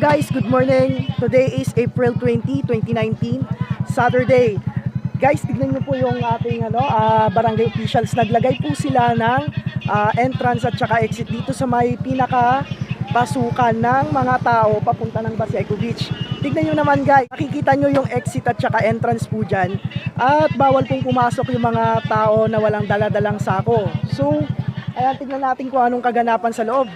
guys? Good morning. Today is April 20, 2019, Saturday. Guys, tignan niyo po yung ating ano, ah, barangay officials. Naglagay po sila ng ah, entrance at saka exit dito sa may pinaka pasukan ng mga tao papunta ng Baseco Beach. Tignan nyo naman guys, makikita nyo yung exit at saka entrance po dyan. At bawal pong pumasok yung mga tao na walang daladalang sako. So, ayan, tignan natin kung anong kaganapan sa loob.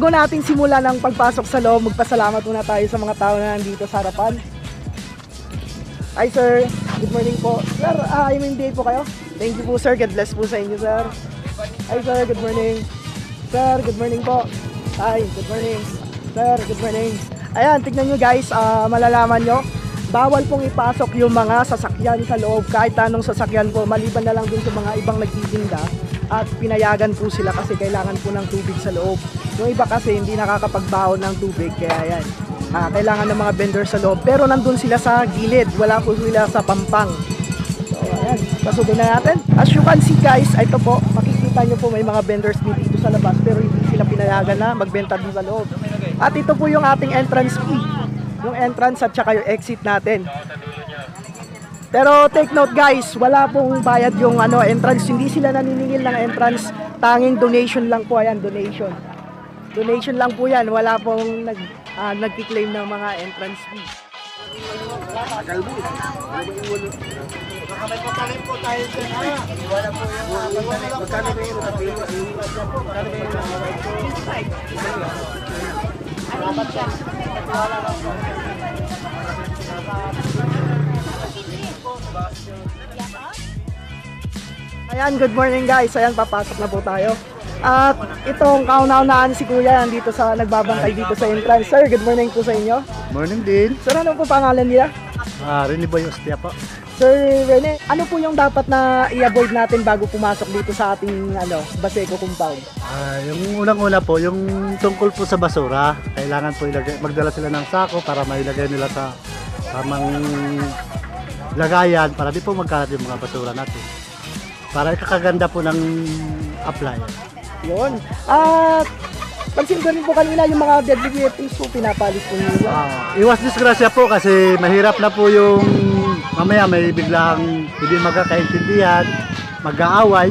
Bago natin simulan ang pagpasok sa loob, magpasalamat muna tayo sa mga tao na nandito sa harapan. Hi sir, good morning po. Sir, uh, day po kayo? Thank you po sir, God bless po sa inyo sir. Hi sir, good morning. Sir, good morning po. Hi, good morning. Sir, good morning. Ayan, tignan nyo guys, ah, malalaman nyo, bawal pong ipasok yung mga sasakyan sa loob, kahit anong sasakyan po, maliban na lang dun sa mga ibang nagtitinda at pinayagan po sila kasi kailangan po ng tubig sa loob. Yung iba kasi hindi nakakapagbaon ng tubig, kaya yan. Ah, kailangan ng mga vendor sa loob. Pero nandun sila sa gilid, wala po sila sa pampang. So, ayan, pasugin na natin. As you can see guys, ito po, makikita nyo po may mga vendors dito sa labas pero hindi sila pinayagan na magbenta dun sa loob. At ito po yung ating entrance fee. Yung entrance at saka yung exit natin. Pero take note guys, wala pong bayad yung ano entrance, hindi sila naniningil ng entrance, tanging donation lang po ayan, donation. Donation lang po yan, wala pong nag uh, nagki-claim ng mga entrance fee. Ayan, good morning guys. Ayan, papasok na po tayo. At itong kauna-unahan si Kuya nandito sa nagbabantay dito sa entrance. Sir, good morning po sa inyo. Morning din. Sir, ano po pangalan nila? Ah, Rene Boy Ostia po. Sir Rene, ano po yung dapat na i-avoid natin bago pumasok dito sa ating ano, Baseco compound? Ah, yung unang-una po, yung tungkol po sa basura, kailangan po ilagay, magdala sila ng sako para mailagay nila sa tamang lagayan para di po magkalat yung mga basura natin. Para ikakaganda po ng apply. Yun. At pansin ko rin po kanina yung mga deadly weapons po pinapalis po ninyo. Ah, iwas disgrasya po kasi mahirap na po yung mamaya may biglang hindi magkakaintindihan, mag-aaway.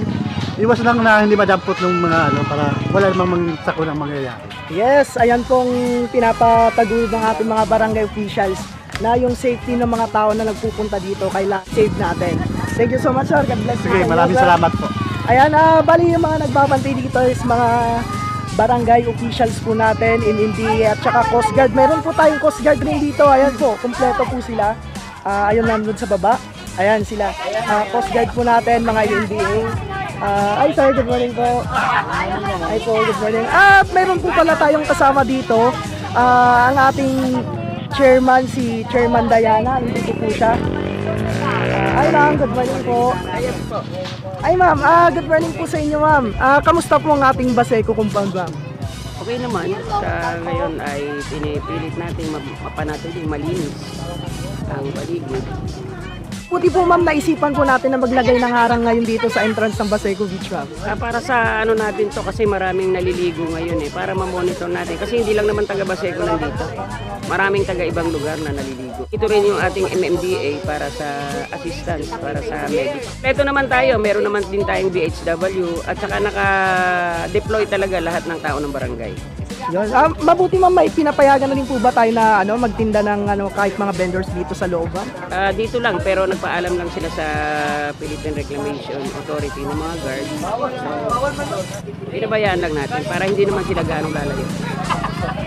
Iwas lang na hindi madampot ng mga ano para wala namang mang sako ng mangyayari. Yes, ayan pong pinapataguyod ng ating mga barangay officials na yung safety ng mga tao na nagpupunta dito kailangan save natin. Thank you so much sir. God bless. Sige, maraming salamat po. Ayan, ah, bali yung mga nagbabantay dito is mga barangay officials po natin in NDA at saka Coast Guard. Meron po tayong Coast Guard rin dito. Ayan po, kumpleto po sila. Ah, ayun nandun sa baba. Ayan sila. Ah, Coast Guard po natin, mga NDA. Ah, ay sir, good morning po. Ay po, good morning. Ah, meron po pala tayong kasama dito. Ah, ang ating chairman, si Chairman Diana. Nandito po siya. Ay ma'am, good morning po. Ay ma'am, ah, good morning po sa inyo ma'am. Ah, kamusta po ang ating Baseco ma'am? Okay naman, sa ngayon ay pinipilit natin map- mapanatili malinis ang paligid. Puti po ma'am, naisipan po natin na maglagay ng harang ngayon dito sa entrance ng Baseco Beach ma'am. Ah, para sa ano natin to kasi maraming naliligo ngayon eh para ma-monitor natin kasi hindi lang naman taga Baseco nandito. Maraming taga ibang lugar na naliligo. Ito rin yung ating MMDA para sa assistance, para sa medic. Ito naman tayo, meron naman din tayong BHW at saka naka-deploy talaga lahat ng tao ng barangay. Yun. Ah, mabuti ma'am, may pinapayagan na rin po ba tayo na ano, magtinda ng ano, kahit mga vendors dito sa loob ma'am? Ah, dito lang pero nagpaalam lang sila sa Philippine Reclamation Authority ng mga guard. So, pinabayaan lang natin para hindi naman sila gaano lalayo.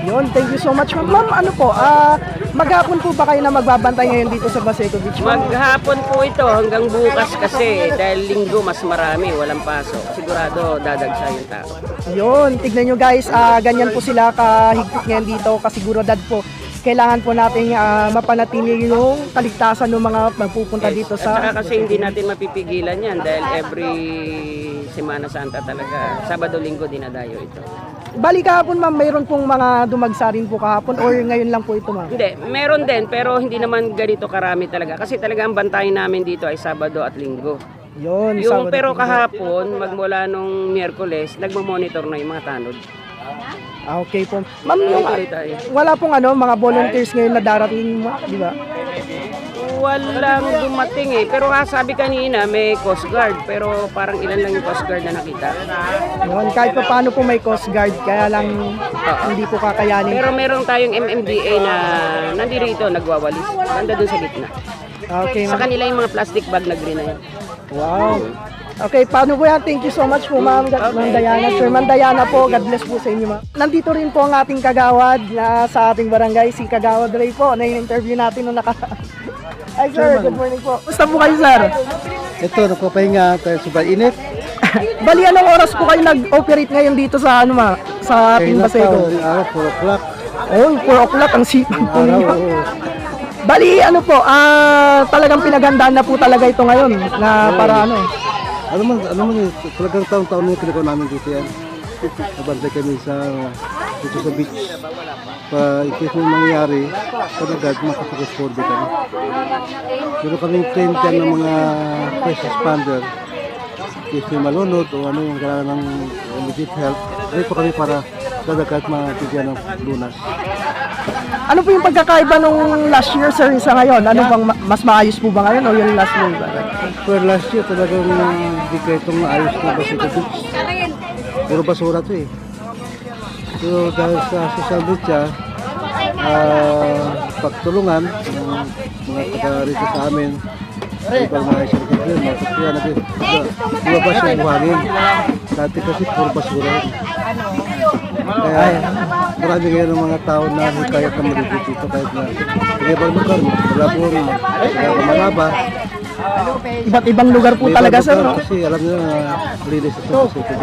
Yun, thank you so much ma'am. Ma'am, ano po, ah, maghapon po ba kayo na magbabantay ngayon dito sa Baseco Beach ma'am? Maghapon po ito hanggang bukas kasi dahil linggo mas marami, walang pasok. Sigurado dadagsa yung tao. Yun, tignan nyo guys, ah, ganyan po sila kahigpit ngayon dito, kasiguradad po. Kailangan po nating ah, mapanatili yung kaligtasan ng mga magpupunta dito At saka sa... kasi hindi natin mapipigilan yan dahil every Semana Santa talaga, Sabado, Linggo dinadayo ito. Bali kahapon ma'am, mayroon pong mga dumagsa rin po kahapon or ngayon lang po ito ma'am? Hindi, meron din pero hindi naman ganito karami talaga. Kasi talaga ang bantayan namin dito ay Sabado at Linggo. Yun, Yung Sabado pero po. kahapon, magmula nung Miyerkules, nagmo-monitor na yung mga tanod. Ah, okay po. Ma'am, yung, wala pong ano, mga volunteers ngayon na darating, di ba? Walang dumating eh. Pero nga sabi kanina, may Coast Guard. Pero parang ilan lang yung Coast Guard na nakita. Yun, kahit pa paano po may Coast Guard, kaya lang hindi po kakayanin. Pero meron tayong MMDA na nandirito, nagwawalis. Banda dun sa gitna. Okay, Sa ma'am. kanila yung mga plastic bag na green na yun. Wow. Okay, paano po yan? Thank you so much po, ma'am. God, Ma'am Diana. Sir, Ma'am Diana po, God bless po sa inyo, ma'am. Nandito rin po ang ating kagawad na sa ating barangay, si Kagawad Ray po, na interview natin nung naka... Ay, sir, good morning po. Gusto po kayo, sir? Ito, nagpapahinga tayo sa init. Bali, anong oras po kayo nag-operate ngayon dito sa, ano, ma? Sa ating Baseco? araw, 4 o'clock. Oh, 4 o'clock, ang sipag po ninyo. Bali, ano po, ah, talagang pinagandaan na po talaga ito ngayon, na para ano, Ano man, ano man, talagang taong-taon na kinagawa namin dito yan. Nabantay kami sa, dito sa beach. Pa, in case may mangyayari, kadagad makapag-respond kami. Meron kaming train dyan ng mga first responder. In case may malunod o ano yung kailangan ng immediate help, dito kami para kadagad mabigyan ng lunas. Ano po yung pagkakaiba nung last year, sir, sa ngayon? Ano bang ma- mas maayos po ba ngayon o yung last year ba? For last year, talagang hindi ka itong ayos na basura beach. Puro basura to eh. So dahil sa social media, ah pagtulungan ng mga taga rito sa amin, ibang mga isang kagawin, mga kaya nag lumabas yung buhangin. Dati kasi puro basura. Kaya marami ngayon ng mga tao na hikayat na malibig dito kahit na ibang lugar, malabon, malaba, Iba't ibang lugar po talaga, sir, no? Kasi alam nyo na linis ito kasi ito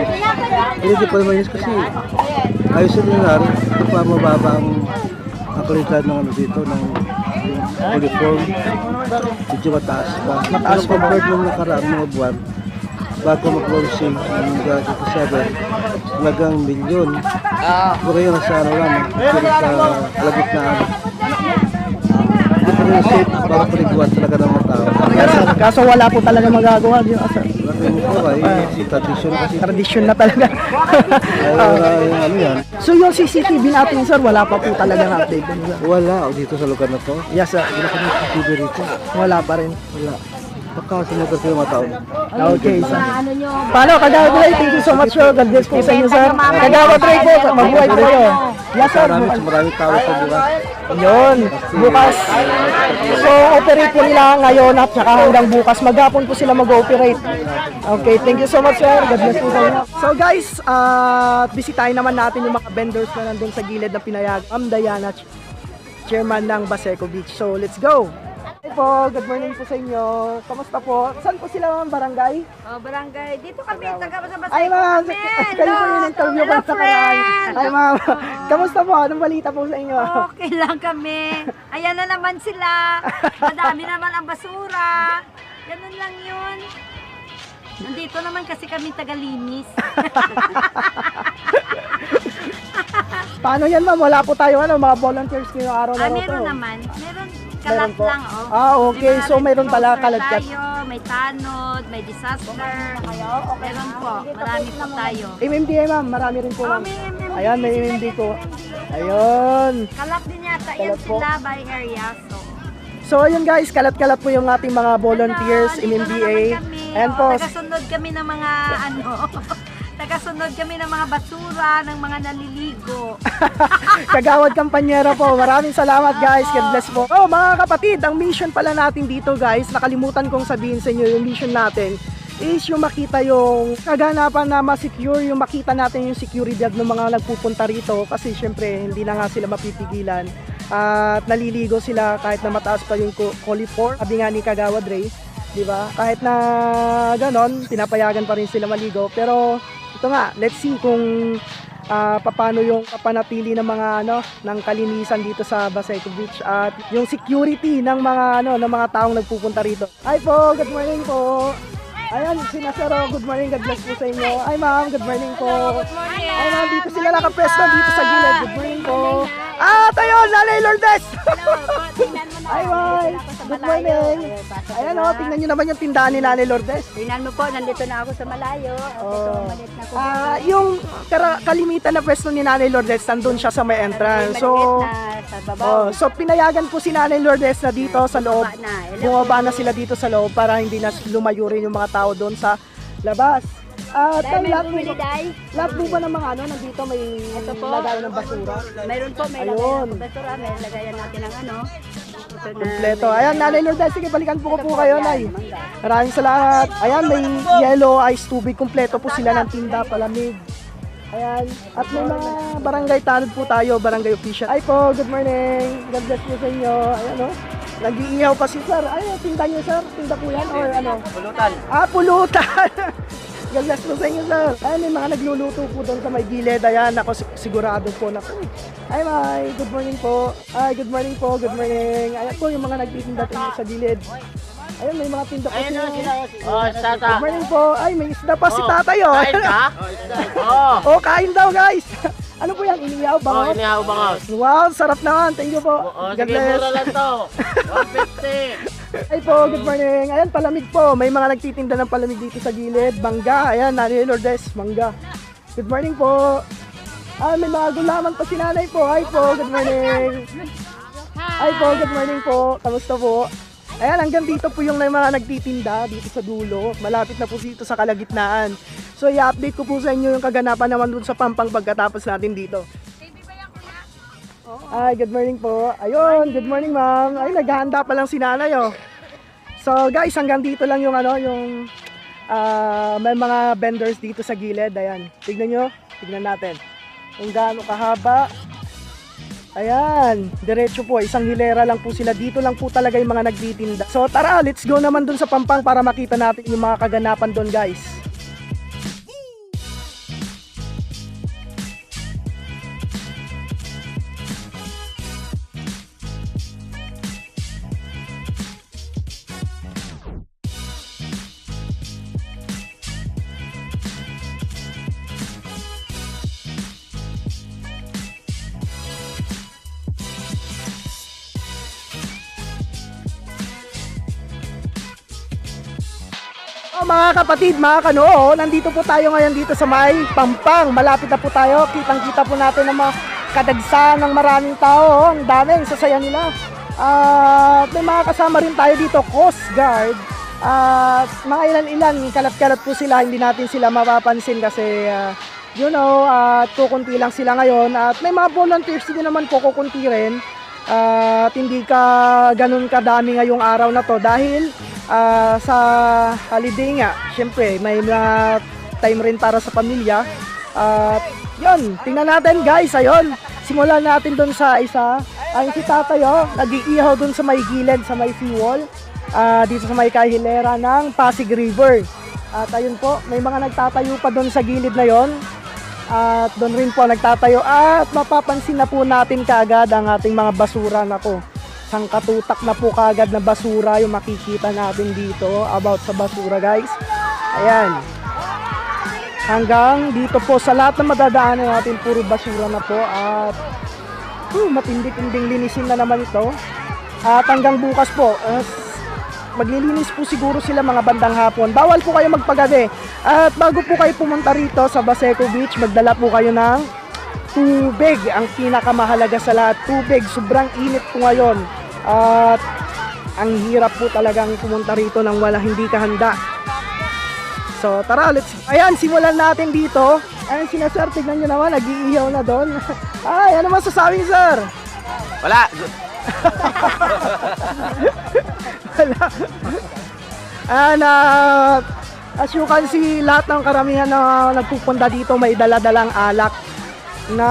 hindi pa naman yun kasi ayos na nila ito pa mababa ang ang kalidad ng ano dito ng uniform. Medyo mataas pa. Mataas pa compared nung nakaraan mga buwan bago mag-launching ng 27 talagang milyon pero ngayon nasa ano lang pero sa kalagitnaan hindi pa rin safe para paliguan talaga ng mga tao. Kaso wala po talaga magagawa. Di ba, sir? Ano eh, tradisyon kasi. Tradisyon na talaga. Na ano yan. so yung CCTV natin sir, wala pa po talagang update. Ano, sir? Wala, o dito sa lugar na to. Yes sir, Wala kami CCTV rito. wala pa rin. Wala. Baka sumulat sila mga tao. Okay, sir. Paano, Kagawa Dre, thank you so much sir. God bless po sa inyo sir. Kagawa Dre po, mabuhay po kayo. Yes sir. Maraming, maraming tao po bukas. Yun, bukas. So, operate po nila ngayon at saka hanggang bukas. Maghapon po sila mag-ooperate. Okay, thank you so much, sir. God bless po sa inyo. So, guys, uh, bisitahin naman natin yung mga vendors na nandun sa gilid na pinayag. Ma'am Diana, ch- chairman ng Baseco Beach. So, let's go! Hey po, good morning po sa inyo. Kamusta po? Saan po sila ma'am barangay? Oh, barangay. Dito kami, taga sa Basay. Ay ma'am, kayo po yung interview ko sa friend. Ay ma'am, kamusta po? Anong balita po sa inyo? Okay lang kami. Ayan na naman sila. Madami naman ang basura. Ganun lang yun. Nandito naman kasi kami tagalinis. Paano yan ma'am? Wala po tayo ano, mga volunteers ngayong araw na ah, ito. meron naman. Meron kalat po. lang, oh. Ah, okay. May So, meron red pala tayo, may tanod, may disaster. Meron po. Marami po tayo. MMDA ma'am, marami rin po Oh, ma'am. may MMD. Ayan, may MMD po. Ayun. Kalat din yata. Yan Kalat po. sila by area. So, So ayun guys, kalat-kalat po yung ating mga volunteers, Ano, MMDA. Ayan Oh, po, Tagasunod kami ng mga ano, tagasunod kami ng mga basura, ng mga naliligo. kagawad kampanyera po. Maraming salamat guys. God bless po. Oh mga kapatid, ang mission pala natin dito guys, nakalimutan kong sabihin sa inyo yung mission natin is yung makita yung kaganapan na ma-secure, yung makita natin yung seguridad ng mga nagpupunta rito kasi syempre hindi na nga sila mapipigilan at naliligo sila kahit na mataas pa yung co- colifor. Sabi nga ni Kagawa Dre, di ba? Kahit na ganon, pinapayagan pa rin sila maligo. Pero ito nga, let's see kung ah paano yung papanatili ng mga ano ng kalinisan dito sa Baseco Beach at yung security ng mga ano ng mga taong nagpupunta rito. Hi po, good morning po. Ayan, sinasaro, good morning, God bless po sa inyo. Ay ma'am, good morning po. Good morning. Ay ma'am, dito sila nakapresto dito sa gilid. Good morning po. Ah, tayo, Nanay Lourdes! Ay, May. Good morning. Ayan o, tingnan nyo naman yung tindahan ni Nanay Lourdes. Tingnan mo po, nandito na ako sa malayo. Oh. Ah, yung kara- kalimitan na pwesto ni Nanay Lourdes, nandun siya sa may entrance. So, oh, so pinayagan po si Nanay Lourdes na dito sa loob. Bumaba na sila dito sa loob para hindi na lumayo rin yung mga tao doon sa labas. At Dahil ang may lahat po, bumili dahil. lahat po ba ng mga ano, nandito may Ito po. lagay ng basura? Mayroon po, may Ayun. lagayan ng basura, may lagayan natin ng ano. Ito na, Kompleto. Ayan, Nanay Lourdes, sige, balikan po ko po kayo, Nay. Maraming salamat. Ayan, may yellow ice tubig. Kompleto po sila ng tinda, palamig. Ayan. At may mga barangay tanod po tayo, barangay official. Ay po, good morning. God bless po sa inyo. Ayan o. Nag-iihaw pa si sir. Ay, tinda niyo sir. Tinda po yan or ano? Pulutan. Ah, pulutan. Bless po sa inyo sir. Ayan, may mga nagluluto po doon sa may gilid. Ayan, ako sig- sigurado po na. Ay, may good morning po. Ay, good morning po. Good morning. Ayan po yung mga nagtitinda po sa gilid. Ayun, may mga tinda po sila. Oh, tata. Good morning po. Ay, may isda pa si tatay oh. Kain ka? Oo. oh, kain daw guys. ano po yan? Iniyaw Oh, ba? inihaw bangaw. Wow, sarap naman. Thank you po. Oh, God sige, mura bless. lang to. 150. Ay po, good morning. Ayan, palamig po. May mga nagtitinda ng palamig dito sa gilid. Mangga. Ayan, Nanay Lourdes. Mangga. Good morning po. Ah, may mga gulaman pa si nanay po. Hi po, good morning. Hi po, good morning po. Kamusta po? Ayan, hanggang dito po yung mga nagtitinda dito sa dulo. Malapit na po dito sa kalagitnaan. So, i-update ko po sa inyo yung kaganapan naman dun sa Pampang pagkatapos natin dito. Ay, good morning po. Ayun, good morning ma'am. Ay, naghahanda pa lang si nanay oh. So guys, hanggang dito lang yung ano, yung ah, may mga vendors dito sa gilid. Ayan, tignan nyo. Tignan natin. Kung gaano kahaba. Ayan, diretso po. Isang hilera lang po sila. Dito lang po talaga yung mga nagtitinda. So tara, let's go naman dun sa Pampang para makita natin yung mga kaganapan dun guys. Mga kapatid, mga kanoo, nandito po tayo ngayon dito sa may Pampang. Malapit na po tayo. Kitang-kita po natin ang mga kadagsahan ng maraming tao. Ang dami, ang sasaya nila. At may mga kasama rin tayo dito, Coast Guard. At mga ilan-ilan, kalat-kalat po sila. Hindi natin sila mapapansin kasi, ah, you know, at kukunti lang sila ngayon. At may mga volunteers din naman po kukunti rin. At hindi ka ganun kadami ngayong araw na to dahil ah, sa holiday nga, syempre may mga time rin para sa pamilya. At yun, tingnan natin guys, ayun. Simulan natin dun sa isa. Ayun si tatay oh, nag-iihaw dun sa may gilid, sa may seawall. ah, dito sa may kahilera ng Pasig River. At ayun po, may mga nagtatayo pa dun sa gilid na yon. At doon rin po nagtatayo at mapapansin na po natin kaagad ang ating mga basura nako. Sangkatutak na po kaagad na basura yung makikita natin dito about sa basura guys. Ayan. Hanggang dito po sa lahat ng madadaanan natin puro basura na po at uh, matindi-tinding linisin na naman ito. At hanggang bukas po, uh, maglilinis po siguro sila mga bandang hapon. Bawal po kayo magpagabi. At bago po kayo pumunta rito sa Baseco Beach, magdala po kayo ng tubig. Ang pinakamahalaga sa lahat, tubig. Sobrang init po ngayon. At ang hirap po talagang pumunta rito nang wala hindi ka handa. So tara, let's... Ayan, simulan natin dito. Ayan, sina sir, tignan nyo naman, nag-iihaw na doon. Ay, ano masasabi sir? Wala. And uh, as you can see, lahat ng karamihan na nagpupunta dito may dala-dalang alak na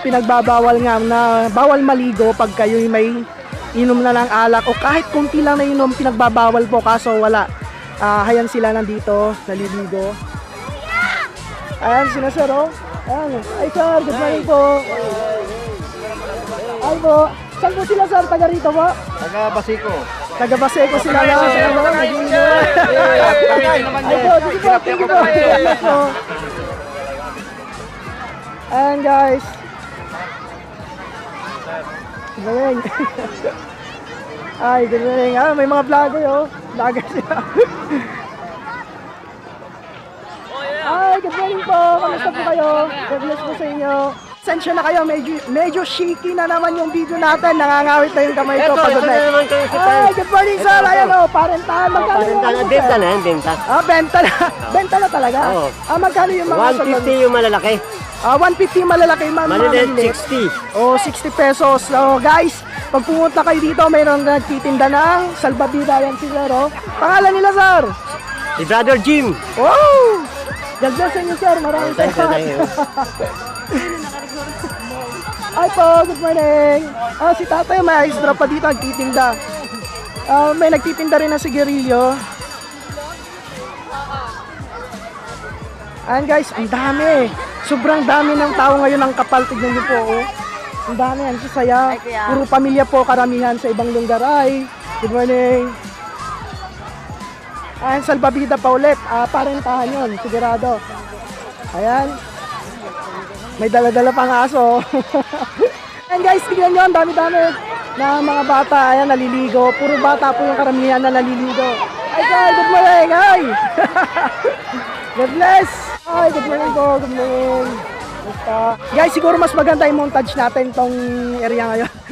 pinagbabawal nga na bawal maligo pag kayo may inom na ng alak o kahit kunti lang na inom pinagbabawal po kaso wala. Ah, hayan sila nandito, naliligo. Ayan sila sir oh. Ayan. Ay sir, good morning po. Ay po. Saan po sila sir? Taga rito po? Taga Basico. Taga Baseco sila na. Nag-iinom. Ay po, sige po, thank you po. Thank you po. Ayan guys. Galing. Ay, galing. Ah, may mga vlogger oh. Vlogger sila. Ay, good morning po. Kamusta po kayo? God bless po sa inyo. Sensya na kayo, medyo, medyo shaky na naman yung video natin. Nangangawit na yung kamay ko. Pagod na. Ay, good morning sir. Ayan o, parentahan. Magkano yung ano sir? na yan, benta. Ah, benta na. Benta na talaga. Oo. Ah, magkano yung mga salon? yung malalaki. Ah, 150 yung malalaki, mga maliliit. 60. Oh, 60 pesos. So, guys, pag pumunta kayo dito, mayroon nagtitinda ng salbabida yan si sir, oh. Pangalan nila, sir? Si Brother Jim. Wow! Bless sa inyo, sir. Maraming salamat. Ay po, good morning. Ah, si tatay may ice drop pa dito, nagtitinda. Ah, may nagtitinda rin ng sigarilyo. Ayan guys, ang dami. Sobrang dami ng tao ngayon ang kapal. Tignan niyo po. Oh. Ang dami, ang sasaya. Puro pamilya po karamihan sa ibang lugar. Ay, good morning. Ayan, salbabida pa ulit. Ah, parentahan yun, sigurado. Ayan. May dala-dala pang aso. Ayan guys, tignan nyo, ang dami-dami na mga bata, ayan, naliligo. Puro bata po yung karamihan na naliligo. Ay, sir, good morning, ay! God bless! Ay, good morning po, good morning. Basta. Guys, siguro mas maganda yung montage natin tong area ngayon.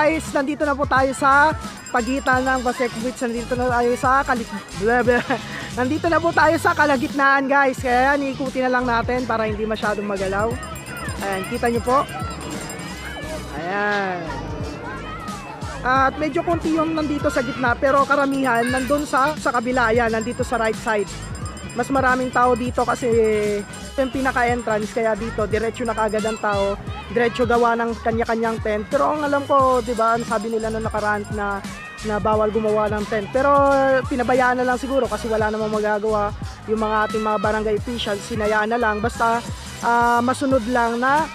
guys, nandito na po tayo sa pagitan ng Pasek Beach. Nandito na tayo sa kalit... Nandito na po tayo sa kalagitnaan guys. Kaya yan, ikutin na lang natin para hindi masyadong magalaw. Ayan, kita nyo po. Ayan. At medyo konti yung nandito sa gitna pero karamihan nandun sa sa kabila ayan nandito sa right side. Mas maraming tao dito kasi yung pinaka-entrance kaya dito diretso na kagad ang tao, diretso gawa ng kanya-kanyang tent. Pero ang alam ko, 'di ba, sabi nila na nakaraan na na bawal gumawa ng tent. Pero pinabayaan na lang siguro kasi wala namang magagawa yung mga ating mga barangay officials, sinayaan na lang basta ah, masunod lang na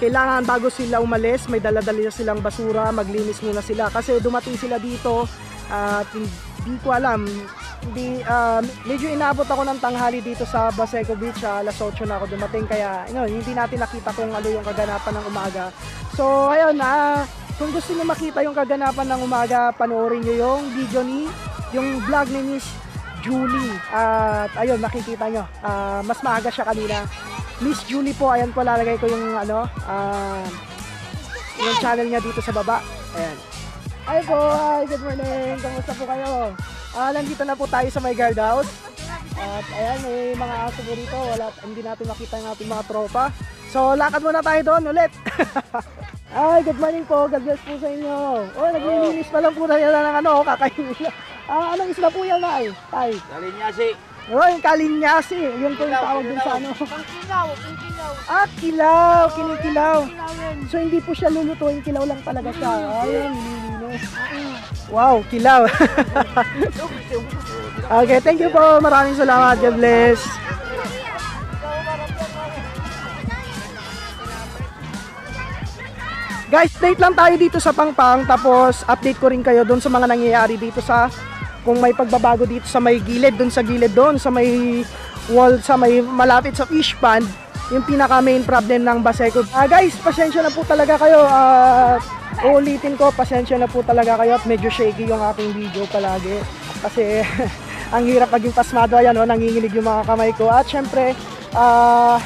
kailangan bago sila umalis, may daladala silang basura, maglinis muna sila. Kasi dumating sila dito At hindi ko alam, hindi, um, medyo inabot ako ng tanghali dito sa Baseco Beach, ah, alas 8 na ako dumating, kaya you know, hindi natin nakita kung ano yung kaganapan ng umaga. So, ayun, ah, kung gusto niyo makita yung kaganapan ng umaga, panoorin niyo yung video ni, yung vlog ni Miss Julie. At ayun, makikita nyo, ah, mas maaga siya kanina. Miss Julie po, ayan po, lalagay ko yung ano, ah, yung channel niya dito sa baba. Ayan. Hi po, hi, good morning. Kamusta po kayo? Ah, nandito na po tayo sa my guardhouse. At ayan, may mga aso po dito. Wala, hindi natin makita yung ating mga tropa. So, lakad muna tayo doon ulit. Ay, good morning po. God bless po sa inyo. Oh, naglilinis pa lang po tayo ng ano, kakainin na. Ah, anong isla po yan, ay? Ay. Kalinyasi. Oh, yung kalinyasi. Yung po yung tawag dun sa ano. Ah, kilaw. Kinikilaw. So, hindi po siya lulutuin. Kilaw lang talaga siya. Ayun, nililinis. Wow, kilaw. okay, thank you po. Maraming salamat. God bless. Guys, date lang tayo dito sa Pangpang tapos update ko rin kayo doon sa mga nangyayari dito sa kung may pagbabago dito sa may gilid, doon sa gilid doon, sa may wall, sa may malapit sa fish pond, yung pinaka main problem ng Baseco. Ah guys, pasensya na po talaga kayo. Ah, uulitin ko, pasensya na po talaga kayo at medyo shaky yung aking video palagi. Kasi ang hirap maging pasmado, ayan o, nanginginig yung mga kamay ko. At syempre, ah,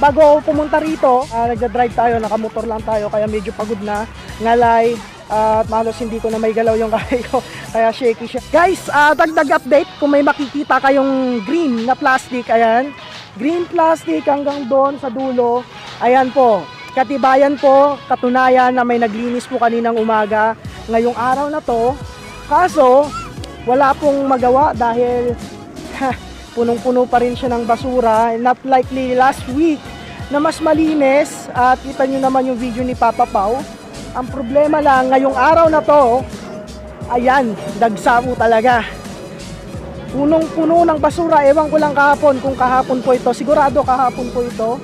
bago pumunta rito, uh, nagda-drive tayo, nakamotor lang tayo, kaya medyo pagod na, ngalay, at malos hindi ko na may galaw yung kamay ko, kaya shaky siya. Guys, ah, dagdag update, kung may makikita kayong green na plastic, ayan, green plastic hanggang doon sa dulo, ayan po, katibayan po, katunayan na may naglinis po kaninang umaga, ngayong araw na to, kaso, wala pong magawa dahil punong-puno pa rin siya ng basura. Not likely last week na mas malinis at kita nyo naman yung video ni Papa Pau. Ang problema lang, ngayong araw na to, ayan, dagsa po talaga. Punong-puno ng basura. Ewan ko lang kahapon kung kahapon po ito. Sigurado kahapon po ito.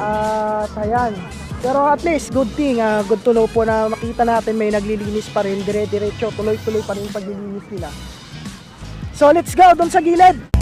At ayan. Pero at least, good thing, ah, good to know po na makita natin may naglilinis pa rin, dire-diretso, tuloy-tuloy pa rin paglilinis nila. So let's go doon sa gilid.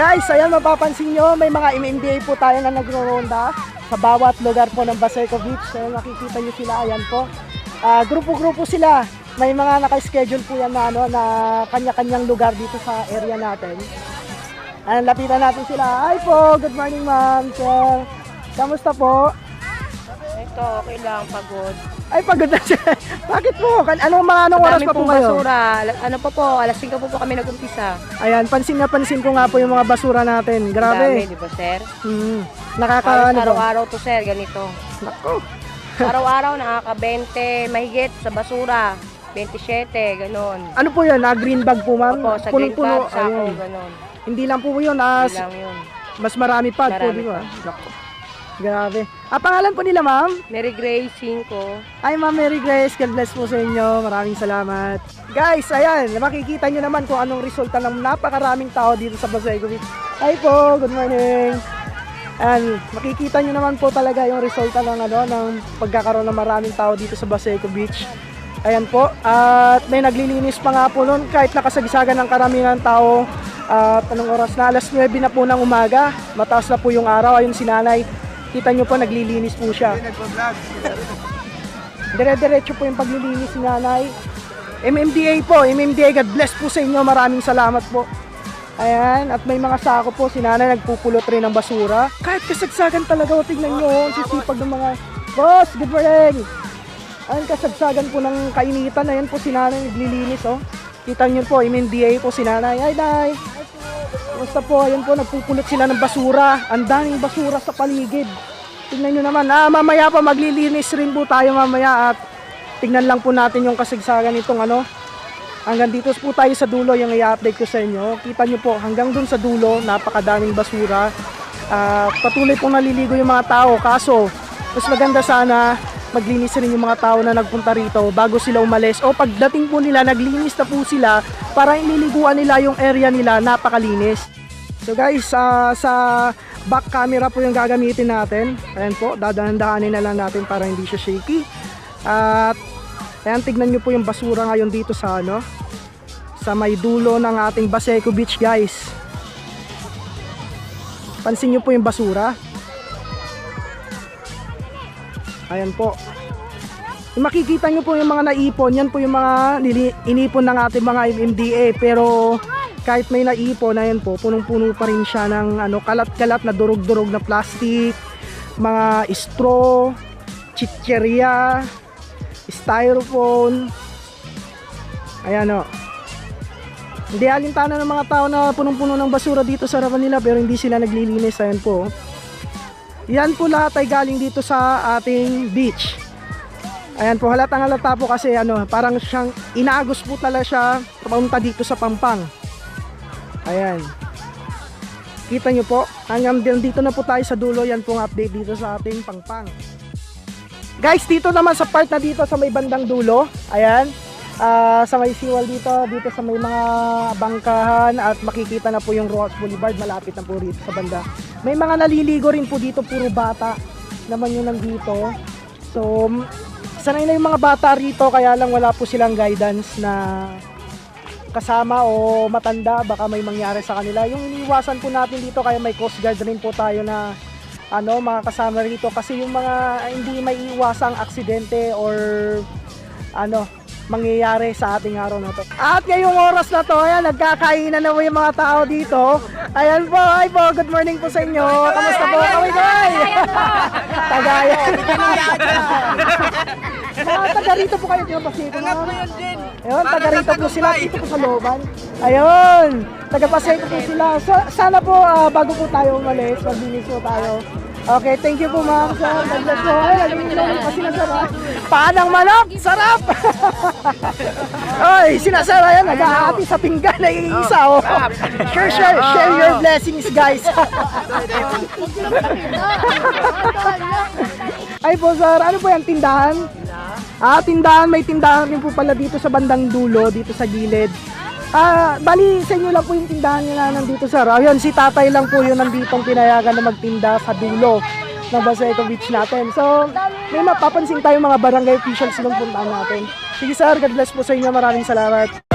Guys, ayan mapapansin nyo, may mga MMDA po tayo na nagro-ronda sa bawat lugar po ng Baseco Beach. Ayan, nakikita nyo sila, ayan po. Ah, grupo-grupo sila. May mga naka-schedule po yan na, ano, na kanya-kanyang lugar dito sa area natin. Ayan, lapitan natin sila. Hi po, good morning ma'am, sir. Kamusta po? Ito, okay lang, pagod. Ay, pagod na siya. Bakit po? Kan- Anong mga anong oras Dami pa po kayo? basura. Ano pa po, alas 5 po po kami nag-umpisa. Ayan, pansin na pansin ko nga po yung mga basura natin. Dami, Grabe. di ba, sir? Hmm. Nakaka Halos ano ba? araw-araw to, sir, ganito. Nako. Araw-araw, nakaka-20, mahigit sa basura. 27, ganon. Ano po yun? Ah, green bag po ma'am? Opo, sa green Punong-puno. bag, sako, Ayun. ganon. Hindi lang po yun. Ah, Hindi lang yun. mas marami pa po, Marami di ba? Nako. Grabe. Ah, pangalan po nila ma'am? Mary Grace, 5. Ay, Ma'am Mary Grace, God bless po sa inyo. Maraming salamat. Guys, ayan, makikita nyo naman kung anong resulta ng napakaraming tao dito sa Baseco Beach. Hi po, good morning. And makikita nyo naman po talaga yung resulta ng ano ng pagkakaroon ng maraming tao dito sa Baseco Beach. Ayan po. At may naglilinis pa nga po noon kahit nakasagsagan ng karamihan ng tao. At anong oras na? Alas 9 na po ng umaga. Mataas na po yung araw. Ayun si nanay. Kita nyo po naglilinis po siya. Dire-diretso po yung paglilinis ni nanay. MMDA po, MMDA, God bless po sa inyo. Maraming salamat po. Ayan, at may mga sako po, si nanay nagpupulot rin ng basura. Kahit kasagsagan talaga, o tingnan nyo, ang sisipag ng mga... Boss, good morning! Ayan, kasagsagan po ng kainitan. Ayan po si nanay naglilinis, oh. Kita nyo po, MMDA po si nanay. Ay, nay! Basta po, ayan po, nagpupulot sila ng basura. Ang daming basura sa paligid. tingnan nyo naman. Ah, mamaya pa maglilinis rin po tayo mamaya at tingnan lang po natin yung kasagsagan nitong ano. Hanggang dito po tayo sa dulo yung i-update ko sa inyo. Kita nyo po hanggang dun sa dulo, napakadaming basura. Ah, patuloy pong naliligo yung mga tao. Kaso, mas maganda sana maglinis rin yung mga tao na nagpunta rito bago sila umalis o pagdating po nila naglinis na po sila para ililiguan nila yung area nila. Napakalinis. So guys ah, sa back camera po yung gagamitin natin. Ayan po dadahan-dahanin na lang natin para hindi siya shaky. At ayan tignan nyo po yung basura ngayon dito sa ano sa may dulo ng ating Baseco Beach guys. Pansin nyo po yung basura Ayan po. Yung makikita nyo po yung mga naipon, yan po yung mga inipon ng ating mga MMDA. Pero kahit may naipon, ayan po, punong-puno pa rin siya ng ano, kalat-kalat na durog-durog na plastic, mga straw, chicheria, styrofoam. Ayan o. Hindi alintana ng mga tao na punong-puno ng basura dito sa harapan pero hindi sila naglilinis. Ayan po. Yan po lahat ay galing dito sa ating beach. Ayan po, halatang halata po kasi ano, parang siyang inaagos po talaga siya papunta dito sa Pampang. Ayan. Kita nyo po, hanggang dito na po tayo sa dulo, yan pong update dito sa ating Pampang. Guys, dito naman sa part na dito sa may bandang dulo, ayan, ah, sa may siwal dito, dito sa may mga bangkahan at makikita na po yung Ross Boulevard, malapit na po rito sa banda. May mga naliligo rin po dito, puro bata naman yung nandito. So, sanay na yung mga bata rito, kaya lang wala po silang guidance na kasama o matanda, baka may mangyari sa kanila. Yung iniwasan po natin dito, kaya may coast guard rin po tayo na ano, mga kasama rito kasi yung mga hindi may iwasang aksidente or ano, mangyayari sa ating araw na to. At ngayong oras na to, ayan, nagkakainan na po yung mga tao dito. Ayan po, ay po, good morning po sa inyo. Kamusta po? Kaway kaway! Tagayan. Mga taga rito po kayo, di ba? Pasito na. Ayun, taga rito po sila, dito po sa looban. Ayun, taga Pasito po sila. So, sana po, ah, bago po tayo umalis, maglinis po tayo. Okay, thank you po ma'am. So, bless po. Ay, nag-inom pa sila sarap. Paanang manok? Sarap! Ay, sinasara yan. Nag-aati sa pinggan na iisa. Oh. Share, share, share your blessings, guys. Ay po sir, ano po yan, tindahan? Ah, tindahan, may tindahan rin po pala dito sa bandang dulo, dito sa gilid. Ah, bali sa inyo lang po yung tindahan nila nandito sir. Ayun, si tatay lang po yun nanditong pinayagan na magtinda sa dulo ng Baseco Beach natin. So, may mapapansin tayo mga barangay officials nung puntaan natin. Sige sir, God bless po sa inyo. Maraming salamat.